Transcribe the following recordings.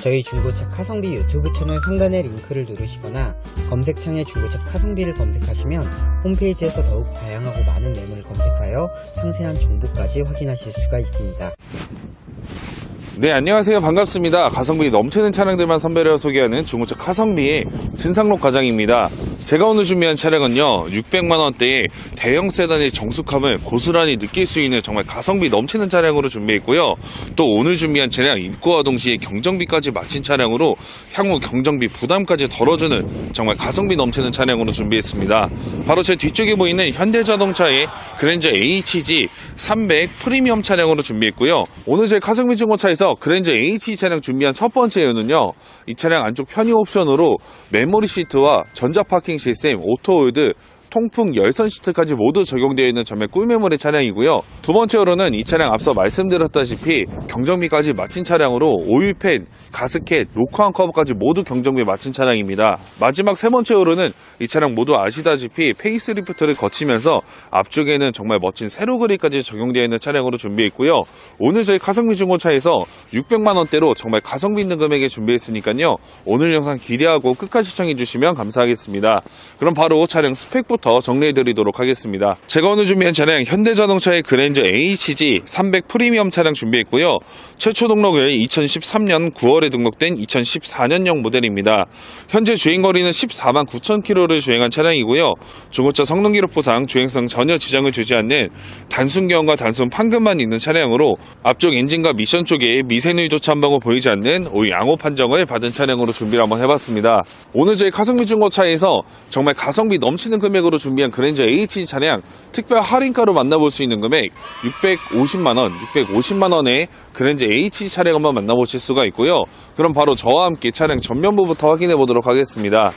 저희 중고차 카성비 유튜브 채널 상단의 링크를 누르시거나 검색창에 중고차 카성비를 검색하시면 홈페이지에서 더욱 다양하고 많은 매물을 검색하여 상세한 정보까지 확인하실 수가 있습니다. 네, 안녕하세요. 반갑습니다. 가성비 넘치는 차량들만 선별해 소개하는 중고차 카성비의 진상록 과장입니다. 제가 오늘 준비한 차량은요, 600만원대의 대형 세단의 정숙함을 고스란히 느낄 수 있는 정말 가성비 넘치는 차량으로 준비했고요. 또 오늘 준비한 차량 입고와 동시에 경정비까지 마친 차량으로 향후 경정비 부담까지 덜어주는 정말 가성비 넘치는 차량으로 준비했습니다. 바로 제 뒤쪽에 보이는 현대자동차의 그랜저 HG 300 프리미엄 차량으로 준비했고요. 오늘 제 가성비 중고차에서 그랜저 HG 차량 준비한 첫 번째 이유는요. 이 차량 안쪽 편의 옵션으로 메모리 시트와 전자 파킹 시스템, 오토홀드, 통풍 열선 시트까지 모두 적용되어 있는 정말 꿀매물의 차량이고요. 두 번째로는 이 차량 앞서 말씀드렸다시피 경정비까지 마친 차량으로 오일팬, 가스켓, 로크한 커버까지 모두 경정비 마친 차량입니다. 마지막 세 번째로는 이 차량 모두 아시다시피 페이스리프트를 거치면서 앞쪽에는 정말 멋진 세로 그릴까지 적용되어 있는 차량으로 준비했고요. 오늘 저희 가성비 중고차에서 600만 원대로 정말 가성비 있는 금액에 준비했으니까요. 오늘 영상 기대하고 끝까지 시청해 주시면 감사하겠습니다. 그럼 바로 차량 스펙부터 정리해 드리도록 하겠습니다. 제가 오늘 준비한 차량 현대자동차의 그랜저 HG 300 프리미엄 차량 준비했고요. 최초 등록을 2013년 9월에 등록된 2014년형 모델입니다. 현재 주행거리는 14만 9천 킬로를 주행한 차량이고요. 중고차 성능 기록부상 주행성 전혀 지장을 주지 않는 단순 경과 단순 판금만 있는 차량으로 앞쪽 엔진과 미션 쪽에 미세누이조차 한 방울 보이지 않는 오이 양호 판정을 받은 차량으로 준비를 한번 해봤습니다. 오늘 저희 가성비 중고차에서 정말 가성비 넘치는 금액으로 준비한 그랜저 H 차량 특별 할인가로 만나볼 수 있는 금액 650만원, 650만원의 그랜저 H 차량 한번 만나보실 수가 있고요. 그럼 바로 저와 함께 차량 전면부부터 확인해 보도록 하겠습니다.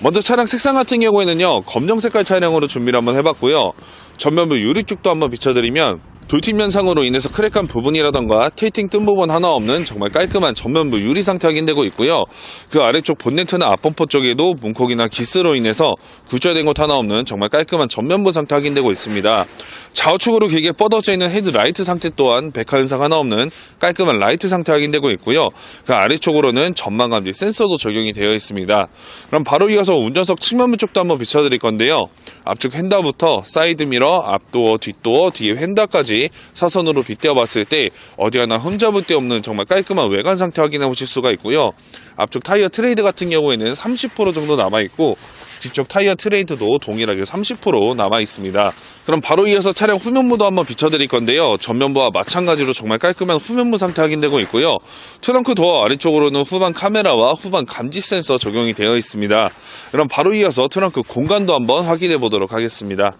먼저 차량 색상 같은 경우에는요 검정 색깔 차량으로 준비를 한번 해봤고요 전면부 유리 쪽도 한번 비춰드리면 돌팀 현상으로 인해서 크랙한 부분이라던가 케이팅 뜬 부분 하나 없는 정말 깔끔한 전면부 유리 상태 확인되고 있고요. 그 아래쪽 본네트나 앞범퍼 쪽에도 문콕이나 기스로 인해서 굴절된 곳 하나 없는 정말 깔끔한 전면부 상태 확인되고 있습니다. 좌우측으로 길게 뻗어져 있는 헤드 라이트 상태 또한 백화 현상 하나 없는 깔끔한 라이트 상태 확인되고 있고요. 그 아래쪽으로는 전망 감지 센서도 적용이 되어 있습니다. 그럼 바로 이어서 운전석 측면부 쪽도 한번 비춰드릴 건데요. 앞쪽 휀다부터 사이드 미러, 앞도어, 뒷도어, 뒤에 휀다까지 사선으로 빗대어 봤을 때 어디 하나 흠잡을 데 없는 정말 깔끔한 외관 상태 확인해 보실 수가 있고요. 앞쪽 타이어 트레이드 같은 경우에는 30% 정도 남아 있고 뒤쪽 타이어 트레이드도 동일하게 30% 남아 있습니다. 그럼 바로 이어서 차량 후면부도 한번 비춰드릴 건데요. 전면부와 마찬가지로 정말 깔끔한 후면부 상태 확인되고 있고요. 트렁크 도어 아래쪽으로는 후방 카메라와 후방 감지 센서 적용이 되어 있습니다. 그럼 바로 이어서 트렁크 공간도 한번 확인해 보도록 하겠습니다.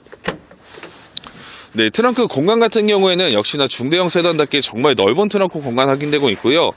네, 트렁크 공간 같은 경우에는 역시나 중대형 세단답게 정말 넓은 트렁크 공간 확인되고 있고요.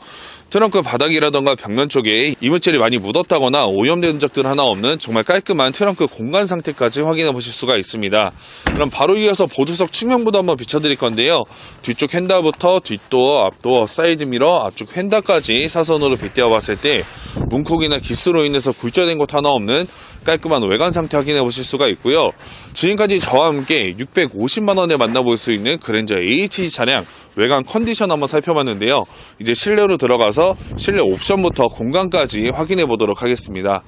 트렁크 바닥이라던가 벽면 쪽에 이물질이 많이 묻었다거나 오염된 흔적들 하나 없는 정말 깔끔한 트렁크 공간 상태까지 확인해 보실 수가 있습니다. 그럼 바로 이어서 보조석 측면부도 한번 비춰드릴 건데요. 뒤쪽 핸다부터 뒷도어, 앞도어, 사이드미러, 앞쪽 핸다까지 사선으로 빗대어 봤을 때 문콕이나 기스로 인해서 굴절된 곳 하나 없는 깔끔한 외관 상태 확인해 보실 수가 있고요. 지금까지 저와 함께 650만 원에 만나볼 수 있는 그랜저 H 차량 외관 컨디션 한번 살펴봤는데요. 이제 실내로 들어가서 실내 옵션부터 공간까지 확인해 보도록 하겠습니다.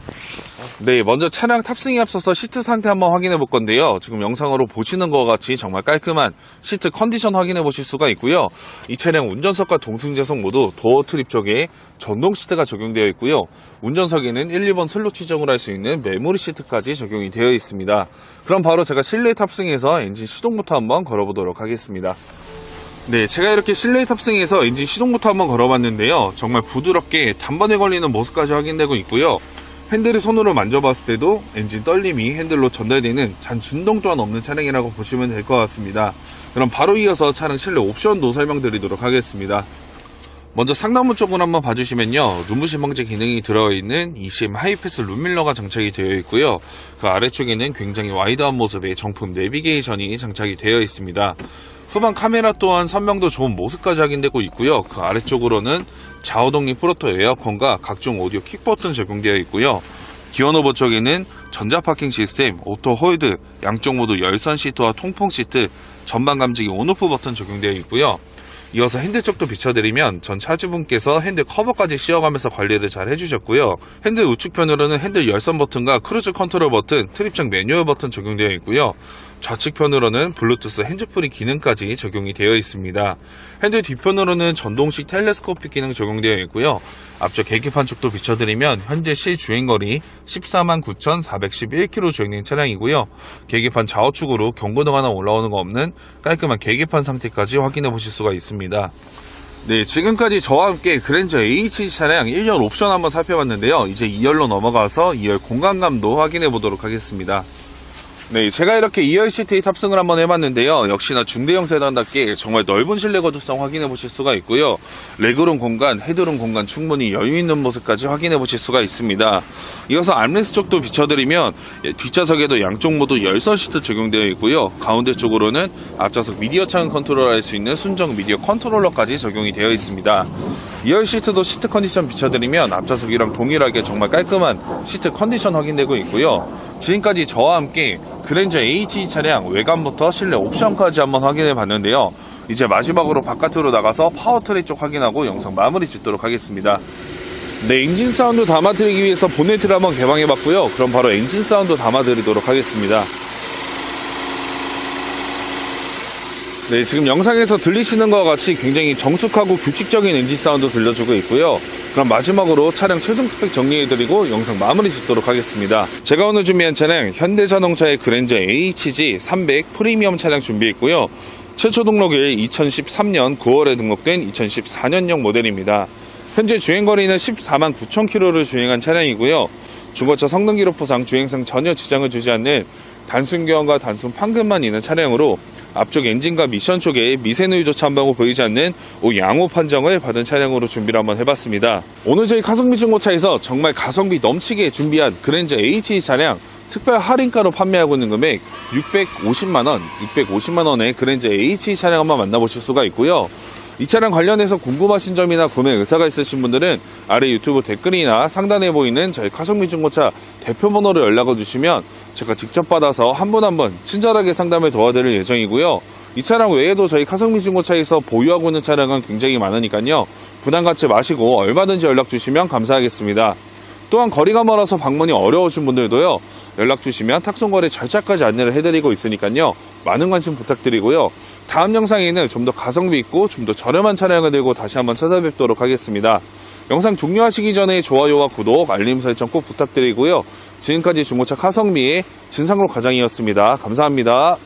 네, 먼저 차량 탑승에 앞서서 시트 상태 한번 확인해 볼 건데요. 지금 영상으로 보시는 것 같이 정말 깔끔한 시트 컨디션 확인해 보실 수가 있고요. 이 차량 운전석과 동승자석 모두 도어 트립 쪽에 전동 시트가 적용되어 있고요. 운전석에는 1, 2번 슬롯 지정을 할 수 있는 메모리 시트까지 적용이 되어 있습니다. 그럼 바로 제가 실내 탑승해서 엔진 시동부터 한번 걸어보도록 하겠습니다. 네, 제가 이렇게 실내 탑승해서 엔진 시동부터 한번 걸어봤는데요. 정말 부드럽게 단번에 걸리는 모습까지 확인되고 있고요. 핸들을 손으로 만져봤을 때도 엔진 떨림이 핸들로 전달되는 잔 진동 또한 없는 차량이라고 보시면 될 것 같습니다. 그럼 바로 이어서 차량 실내 옵션도 설명드리도록 하겠습니다. 먼저 상단부 쪽을 한번 봐주시면요. 눈부신 방지 기능이 들어있는 ECM 하이패스 룸밀러가 장착이 되어 있고요. 그 아래쪽에는 굉장히 와이드한 모습의 정품 내비게이션이 장착이 되어 있습니다. 후방 카메라 또한 선명도 좋은 모습까지 확인되고 있고요. 그 아래쪽으로는 좌우동립 프로토 에어컨과 각종 오디오 킥 버튼 적용되어 있고요. 기어노버 쪽에는 전자파킹 시스템, 오토 홀드, 양쪽 모두 열선 시트와 통풍 시트, 전방 감지기 온오프 버튼 적용되어 있고요. 이어서 핸들 쪽도 비춰드리면 전 차주분께서 핸들 커버까지 씌워가면서 관리를 잘 해주셨고요. 핸들 우측편으로는 핸들 열선 버튼과 크루즈 컨트롤 버튼, 트립장 매뉴얼 버튼 적용되어 있고요. 좌측편으로는 블루투스 핸즈프리 기능까지 적용이 되어 있습니다. 핸들 뒤편으로는 전동식 텔레스코픽 기능 적용되어 있고요. 앞쪽 계기판 쪽도 비춰드리면 현재 실주행거리 14만 9,411km 주행된 차량이고요. 계기판 좌우측으로 경고등 하나 올라오는 거 없는 깔끔한 계기판 상태까지 확인해 보실 수가 있습니다. 네, 지금까지 저와 함께 그랜저 H 차량 1열 옵션 한번 살펴봤는데요. 이제 2열로 넘어가서 2열 공간감도 확인해 보도록 하겠습니다. 네, 제가 이렇게 2열 시트에 탑승을 한번 해봤는데요. 역시나 중대형 세단답게 정말 넓은 실내 거주성 확인해 보실 수가 있고요. 레그룸 공간, 헤드룸 공간 충분히 여유 있는 모습까지 확인해 보실 수가 있습니다. 이어서 암레스 쪽도 비춰드리면 예, 뒷좌석에도 양쪽 모두 열선 시트 적용되어 있고요. 가운데 쪽으로는 앞좌석 미디어 창 컨트롤할 수 있는 순정 미디어 컨트롤러까지 적용이 되어 있습니다. 2열 시트도 시트 컨디션 비춰드리면 앞좌석이랑 동일하게 정말 깔끔한 시트 컨디션 확인되고 있고요. 지금까지 저와 함께 그랜저 AT 차량 외관부터 실내 옵션까지 한번 확인해 봤는데요. 이제 마지막으로 바깥으로 나가서 파워트레이 쪽 확인하고 영상 마무리 짓도록 하겠습니다. 네, 엔진 사운드 담아드리기 위해서 보네트를 한번 개방해 봤고요. 그럼 바로 엔진 사운드 담아드리도록 하겠습니다. 네, 지금 영상에서 들리시는 것과 같이 굉장히 정숙하고 규칙적인 엔진 사운드 들려주고 있고요. 그럼 마지막으로 차량 최종 스펙 정리해드리고 영상 마무리 짓도록 하겠습니다. 제가 오늘 준비한 차량 현대자동차의 그랜저 HG 300 프리미엄 차량 준비했고요. 최초 등록일 2013년 9월에 등록된 2014년형 모델입니다. 현재 주행거리는 14만 9천 킬로를 주행한 차량이고요. 중고차 성능 기록부상 주행상 전혀 지장을 주지 않는 단순 교환과 단순 판금만 있는 차량으로 앞쪽 엔진과 미션 쪽에 미세누이조차 한 방울 보이지 않는 오 양호 판정을 받은 차량으로 준비를 한번 해봤습니다. 오늘 저희 가성비 중고차에서 정말 가성비 넘치게 준비한 그랜저 H 차량 특별 할인가로 판매하고 있는 금액 650만원, 650만원의 그랜저 H 차량 한번 만나보실 수가 있고요. 이 차량 관련해서 궁금하신 점이나 구매 의사가 있으신 분들은 아래 유튜브 댓글이나 상단에 보이는 저희 카성미 중고차 대표 번호로 연락을 주시면 제가 직접 받아서 한 분 한 분 친절하게 상담을 도와드릴 예정이고요. 이 차량 외에도 저희 카성미 중고차에서 보유하고 있는 차량은 굉장히 많으니까요. 부담 갖지 마시고 얼마든지 연락 주시면 감사하겠습니다. 또한 거리가 멀어서 방문이 어려우신 분들도요 연락 주시면 탁송거래 절차까지 안내를 해드리고 있으니까요 많은 관심 부탁드리고요. 다음 영상에는 좀 더 가성비 있고 좀 더 저렴한 차량을 들고 다시 한번 찾아뵙도록 하겠습니다. 영상 종료하시기 전에 좋아요와 구독 알림 설정 꼭 부탁드리고요. 지금까지 중고차 카성미의 진상로 과장이었습니다. 감사합니다